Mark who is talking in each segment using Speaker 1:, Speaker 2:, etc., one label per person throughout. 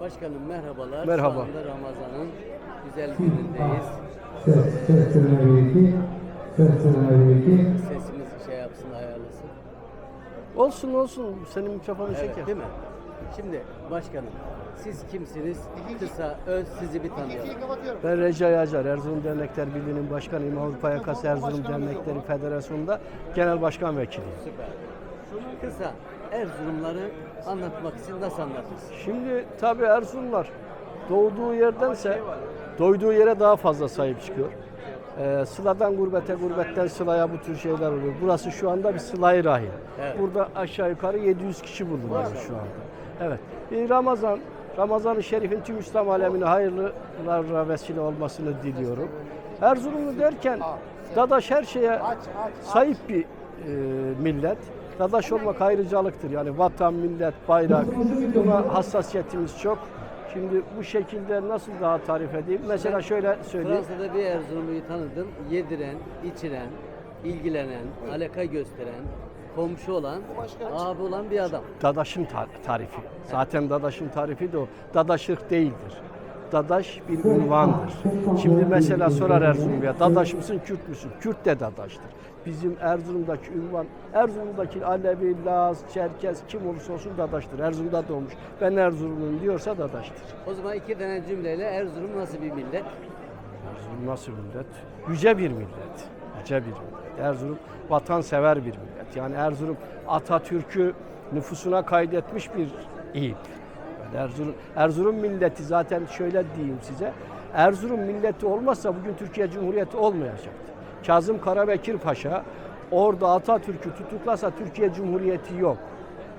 Speaker 1: Başkanım merhabalar.
Speaker 2: Merhaba.
Speaker 1: Şu anda Ramazan'ın güzel günündeyiz.
Speaker 3: Ses, iki. Seslerine bir iki.
Speaker 1: Sesimiz şey yapsın, ayarlasın.
Speaker 2: Olsun olsun. Senin mikrofonu
Speaker 1: Evet,
Speaker 2: çeker.
Speaker 1: değil mi? Şimdi başkanım, siz kimsiniz? Kısa, öz sizi bir tanıyalım.
Speaker 2: Ben Recai Acar, Erzurum Dernekler Birliği'nin başkanıyım. Avrupa Yakası Erzurum Dernekleri Federasyonu'nda genel başkan vekiliyim.
Speaker 1: Süper. Kısa, Erzurumları anlatmak için nasıl anlatırsın?
Speaker 2: Şimdi tabii Erzurumlar doğduğu yerdense doyduğu yere daha fazla sahip çıkıyor. Ee, sıladan gurbete, gurbetten sılaya bu tür şeyler oluyor. Burası şu anda bir sıla-i rahim.
Speaker 1: Evet.
Speaker 2: Burada aşağı yukarı 700 kişi bulunuyor şu anda. Evet. Bir Ramazan, Ramazan-ı Şerif'in tüm İslam alemine hayırlılarla vesile olmasını diliyorum. Erzurumlu derken Dadaş her şeye sahip bir e, millet. Dadaş olmak ayrıcalıktır. Yani vatan, millet, bayrak. Buna hassasiyetimiz çok. Şimdi bu şekilde nasıl daha tarif edeyim? Mesela şöyle söyleyeyim.
Speaker 1: Fransa'da bir Erzurumlu'yu tanıdım. Yediren, içiren, ilgilenen, alaka gösteren, komşu olan, abi olan bir adam.
Speaker 2: Dadaş'ın tar- tarifi. Zaten Dadaş'ın tarifi de o. Dadaş ırk değildir. Dadaş bir ünvandır. Şimdi mesela sorar Erzurumlu'ya, Dadaş mısın, Kürt müsün? Kürt de Dadaş'tır. Bizim Erzurum'daki ünvan, Erzurum'daki Alevi, Laz, Çerkez kim olursa olsun Dadaş'tır. Erzurum'da doğmuş. Ben Erzurumluyum diyorsa Dadaş'tır.
Speaker 1: O zaman iki tane cümleyle Erzurum nasıl bir millet?
Speaker 2: Erzurum nasıl bir millet? Yüce bir millet. Yüce bir millet. Erzurum vatansever bir millet. Yani Erzurum Atatürk'ü nüfusuna kaydetmiş bir il. Erzurum, Erzurum milleti zaten şöyle diyeyim size. Erzurum milleti olmazsa bugün Türkiye Cumhuriyeti olmayacaktı. Kazım Karabekir Paşa orada Atatürk'ü tutuklasa Türkiye Cumhuriyeti yok.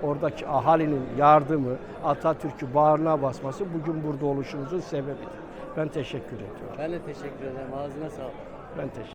Speaker 2: Oradaki ahalinin yardımı, Atatürk'ü bağrına basması bugün burada oluşumuzun sebebidir. Ben teşekkür ediyorum.
Speaker 1: Ben de teşekkür ederim. Ağzına sağlık.
Speaker 2: Ben teşekkür